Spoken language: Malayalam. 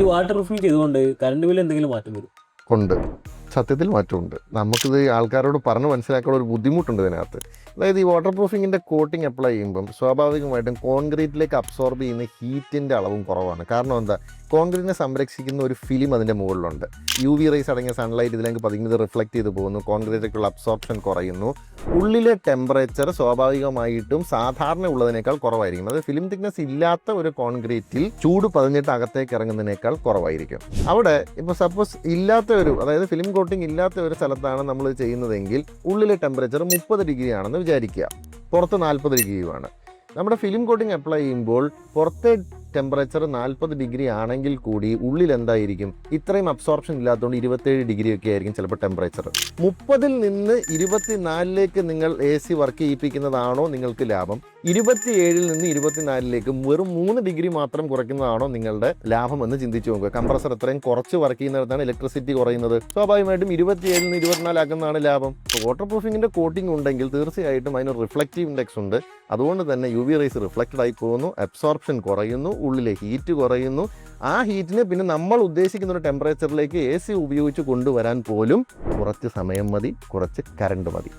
ഈ വാട്ടർ പ്രൂഫിങ് ചെയ്തുകൊണ്ട് കറണ്ട് ബില്ല് എന്തെങ്കിലും മാറ്റം വരും? ഉണ്ട്. സത്യത്തിൽ മാറ്റമുണ്ട്. നമുക്കിത് ആൾക്കാരോട് പറഞ്ഞ് മനസ്സിലാക്കാനുള്ള ഒരു ബുദ്ധിമുട്ടുണ്ട് ഇതിനകത്ത്. അതായത് ഈ വാട്ടർ പ്രൂഫിങ്ങിന്റെ കോട്ടിംഗ് അപ്ലൈ ചെയ്യുമ്പം സ്വാഭാവികമായിട്ടും കോൺക്രീറ്റിലേക്ക് അബ്സോർബ് ചെയ്യുന്ന ഹീറ്റിന്റെ അളവും കുറവാണ്. കാരണം എന്താ? കോൺക്രീറ്റിനെ സംരക്ഷിക്കുന്ന ഒരു ഫിലിം അതിന്റെ മുകളിലുണ്ട്. യു വി റേസ് അടങ്ങിയ സൺലൈറ്റ് ഇതിലേക്ക് പതിങ്ങി റിഫ്ലക്ട് ചെയ്ത് പോകുന്നു. കോൺക്രീറ്റിലേക്കുള്ള അബ്സോർപ്ഷൻ കുറയുന്നു. ഉള്ളിലെ ടെമ്പറേച്ചർ സ്വാഭാവികമായിട്ടും സാധാരണ ഉള്ളതിനേക്കാൾ കുറവായിരിക്കും. അത് ഫിലിം തിക്നെസ് ഇല്ലാത്ത ഒരു കോൺക്രീറ്റിൽ ചൂട് പതിഞ്ഞിട്ട് അകത്തേക്ക് ഇറങ്ങുന്നതിനേക്കാൾ കുറവായിരിക്കും. അവിടെ ഇപ്പോൾ സപ്പോസ് ഇല്ലാത്ത ഒരു അതായത് ഫിലിം കോട്ടിംഗ് ഇല്ലാത്ത ഒരു സ്ഥലത്താണ് നമ്മൾ ചെയ്യുന്നതെങ്കിൽ ഉള്ളിലെ ടെമ്പറേച്ചർ മുപ്പത് ഡിഗ്രി ആണെന്ന് വിചാരിക്കുക. പുറത്ത് നാൽപ്പത് ഡിഗ്രിയുമാണ് നമ്മുടെ ഫിലിം കോട്ടിംഗ് അപ്ലൈ ചെയ്യുമ്പോൾ പുറത്തെ ടെമ്പറേച്ചർ നാൽപ്പത് ഡിഗ്രി ആണെങ്കിൽ കൂടി ഉള്ളിൽ എന്തായിരിക്കും? ഇത്രയും അബ്സോർപ്ഷൻ ഇല്ലാത്തതുകൊണ്ട് ഇരുപത്തേഴ് ഡിഗ്രി ഒക്കെ ആയിരിക്കും ചിലപ്പോൾ ടെമ്പറേച്ചർ മുപ്പതിൽ നിന്ന് ഇരുപത്തിനാലിലേക്ക് നിങ്ങൾ എ സി വർക്ക് ചെയ്യിപ്പിക്കുന്നതാണോ നിങ്ങൾക്ക് ലാഭം? ഇരുപത്തിയേഴിൽ നിന്ന് ഇരുപത്തിനാലിലേക്ക് വെറും മൂന്ന് ഡിഗ്രി മാത്രം കുറയ്ക്കുന്നതാണോ നിങ്ങളുടെ ലാഭം എന്ന് ചിന്തിച്ചു നോക്കുക. കംപ്രസർ എത്രയും കുറച്ച് വർക്ക് ചെയ്യുന്നിടത്താണ് ഇലക്ട്രിസിറ്റി കുറയുന്നത്. സ്വാഭാവികമായിട്ടും ഇരുപത്തിയേഴിൽ നിന്ന് ഇരുപത്തിനാലാക്കുന്നതാണ് ലാഭം. വാട്ടർ പ്രൂഫിങ്ങിന്റെ കോട്ടിംഗ് ഉണ്ടെങ്കിൽ തീർച്ചയായിട്ടും അതിന് റിഫ്ലക്റ്റീവ് ഇൻഡെക്സ് ഉണ്ട്. അതുകൊണ്ട് തന്നെ യു വി റൈസ് റിഫ്ലക്റ്റഡ് ആയി പോകുന്നു. അബ്സോർപ്ഷൻ കുറയുന്നു. ഉള്ളിലെ ഹീറ്റ് കുറയുന്നു. ആ ഹീറ്റിനെ പിന്നെ നമ്മൾ ഉദ്ദേശിക്കുന്ന ഒരു ടെമ്പറേച്ചറിലേക്ക് എ സി ഉപയോഗിച്ച് കൊണ്ടുവരാൻ പോലും കുറച്ച് സമയം മതി കുറച്ച് കറണ്ട് മതി.